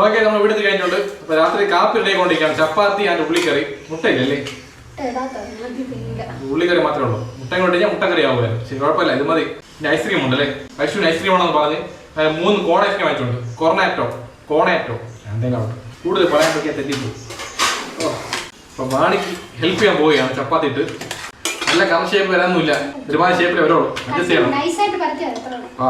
ഓക്കെ നമ്മൾ ഇവിടുന്ന് കഴിഞ്ഞോണ്ട് അപ്പൊ രാത്രി കാപ്പി ഉണ്ടായിക്കൊണ്ടിരിക്കാം ചപ്പാത്തി ആൻഡ് ഉള്ളിക്കറി. മുട്ടയില്ലല്ലേ ഉള്ളിക്കറി മാത്രമേ ഉള്ളൂ. മുട്ട കൊണ്ട് കഴിഞ്ഞാൽ മുട്ടക്കറി ആവുമല്ലോ ശരി കുഴപ്പമില്ല ഇത് മതി. ഐസ്ക്രീം ഉണ്ടല്ലേ? ഐസ്ക്രീം ഐസ്ക്രീം ആണെന്ന് പറഞ്ഞ് മൂന്ന് കോൺ ഐസ്ക്രീം വാങ്ങിച്ചുണ്ട് കോർണാറ്റോ കോണാറ്റോ? എന്തെങ്കിലും ആവട്ടെ കൂടുതൽ പറയാൻ പറ്റിയ തെറ്റിപ്പോ ഓ അപ്പൊ വാണിക്ക് ഹെൽപ്പ് ചെയ്യാൻ പോവുകയാണ് ചപ്പാത്തി ഇട്ട് നല്ല കറ ഷേപ്പ് വരാനൊന്നുമില്ല. ഒരുപാട് ഷേപ്പിൽ വരുള്ളൂ. അഡ്ജസ്റ്റ് ചെയ്യണം. ആ.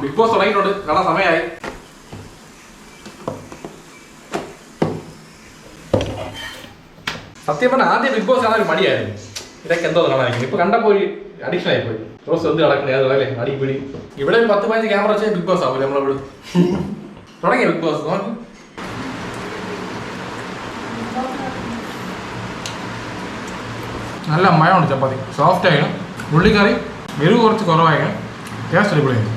ബിഗ് ബോസ് തുടങ്ങിയിട്ടുണ്ട്. കാണാൻ സമയമായി. സത്യം പറഞ്ഞാൽ ആദ്യം ബിഗ് ബോസ് കാണാൻ ഒരു മടിയായിരുന്നു. ഇതൊക്കെ എന്തോ കാണാനായിരിക്കും ഇപ്പൊ കണ്ടപ്പോ അഡിക്ഷൻ ആയി പോയി റോസ് എന്ത് നടക്കുന്നത് അതുപോലെ അടിപിടി ഇവിടെ ഒരു പത്ത് പതിനഞ്ച് ക്യാമറ വെച്ചാൽ ബിഗ് ബോസ് ആവും നമ്മളവിടെ തുടങ്ങിയ ബിഗ് ബോസ് നോക്കി. നല്ല മയമാണ് ചപ്പാത്തി. സോഫ്റ്റ് ആയിരുന്നു ഉള്ളിക്കറി എരിവ് കുറച്ച് കുറവായിരുന്നു ടേസ്റ്റ് അടിപൊളിയായിരുന്നു.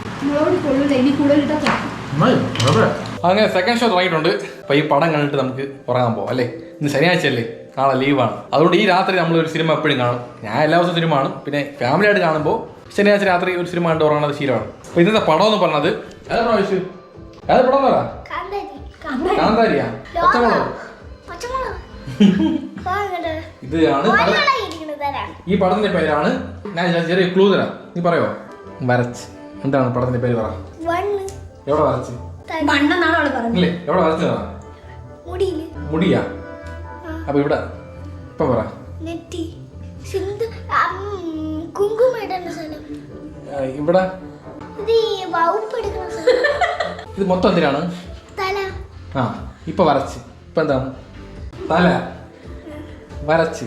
അങ്ങനെ സെക്കൻഡ് ഷോ തുടങ്ങിയിട്ടുണ്ട്. അപ്പൊ ഈ പടം കണ്ടിട്ട് നമുക്ക് ഉറങ്ങാൻ പോകാം അല്ലേ? ഇന്ന് ശനിയാഴ്ച അല്ലേ നാളെ ലീവാണ് അതുകൊണ്ട് ഈ രാത്രി നമ്മൾ ഒരു സിനിമ എപ്പോഴും കാണും. ഞാൻ എല്ലാ ദിവസവും സിനിമ കാണും. പിന്നെ ഫാമിലി ആയിട്ട് കാണുമ്പോൾ ശനിയാഴ്ച രാത്രി ഒരു സിനിമ കണ്ട് ഉറങ്ങുന്നത് ശീലമാണ്. അപ്പൊ ഇന്നത്തെ പടം എന്ന് പറഞ്ഞത് ഏതാ പ്രാവശ്യം ഏതാ പടം പറ? കാന്താരി. കാന്താരിയാ? പച്ചമുളക്. ഇത് ആണ് പടം- ഈ പടത്തിന്റെ പേരാണ് ഞാൻ ചെറിയ ക്ലൂ തരാം. നീ പറയോ? വരച്ച്. എന്താണ് പടത്തിന്റെ പേര് പറ? എവിടെ വരച്ച്? മണ്ണെന്നാണ് അവൾ പറഞ്ഞത് ഇല്ലേ എവിടെ വരച്ചതാ മുടിയിൽ. മുടിയാ? അപ്പൊ ഇവിടെ ഇപ്പൊ പറ. നെറ്റി. സിന്ധു കുങ്കുമ ഇടുന്ന സ്ഥലം ആ, ഇവിടെ? ഇത് ഈ വകുപ്പ് എടുക്കുന്ന സ്ഥലം ഇത് മൊത്തം എന്തിനാണ്? തല. ആ ഇപ്പൊ വരച്ച്. ഇപ്പൊ എന്താ? തല. വരച്ച്.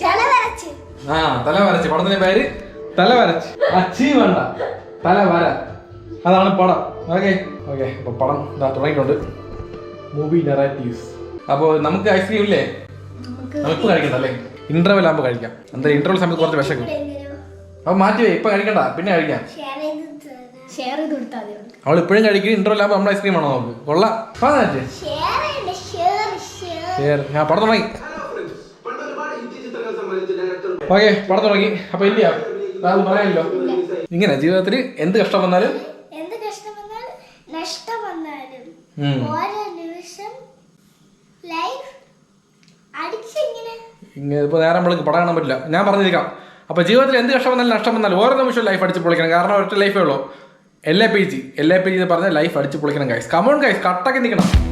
ചല വരച്ച്. ആ തല വരച്ച്. പടത്തിന്റെ പേര്? തല വരച്ച്. അച്ചി വേണ്ട. തല വര. അതാണ് പടം. ഓക്കെ ഓക്കെ അപ്പൊ പടം ഇതാ തുടങ്ങിയിട്ടുണ്ട്. മൂവി നെറാറ്റീവ്സ് അപ്പോൾ നമുക്ക് ഐസ്ക്രീം ഇല്ലേ? നമുക്ക് കഴിക്കണ്ട അല്ലേ? ഇന്റർവെൽ ആകുമ്പോൾ കഴിക്കാം. എന്തായാലും ഇന്റർവെൽ സമയത്ത് കുറച്ച് വിശക്കും. അപ്പോൾ മാറ്റി വേ ഇപ്പൊ കഴിക്കണ്ട പിന്നെ കഴിക്കാം. അവൾ ഇപ്പോഴും കഴിക്കും ഇന്റർവെൽ ആകുമ്പോൾ നമ്മൾ ഐസ്ക്രീം ആണോ നമുക്ക് കൊള്ളാം. ഞാൻ പടം തുടങ്ങി. ഓക്കെ പടം തുടങ്ങി. അപ്പൊ ഇല്ല. പറയാനില്ലോ ഇങ്ങനെ ജീവിതത്തിൽ എന്ത് കഷ്ടം വന്നാലും എന്ത് കഷ്ടം വന്നാലും നഷ്ടം വന്നാലും ഉം. ഓരോ നിമിഷം ലൈഫ് അടിച്ചിങ്ങനെ. ഇപ്പോൾ നേരം നമ്മൾക്ക് പടം കാണാൻ പറ്റില്ല. ഞാൻ പറഞ്ഞിരിക്കാം. അപ്പോൾ ജീവിതത്തിൽ എന്ത് കഷ്ടം വന്നാലും നഷ്ടം വന്നാലും ഓരോ നിമിഷം ലൈഫ് അടിച്ച് പൊളിക്കണം. കാരണം ഒറ്റ ലൈഫേ ഉള്ളൂ. L A P G L A P G എന്ന് പറഞ്ഞാൽ ലൈഫ് അടിച്ച് പൊളിക്കണം ഗൈസ് കമോൺ ഗൈസ് കട്ടൊക്കെ നിൽക്കണം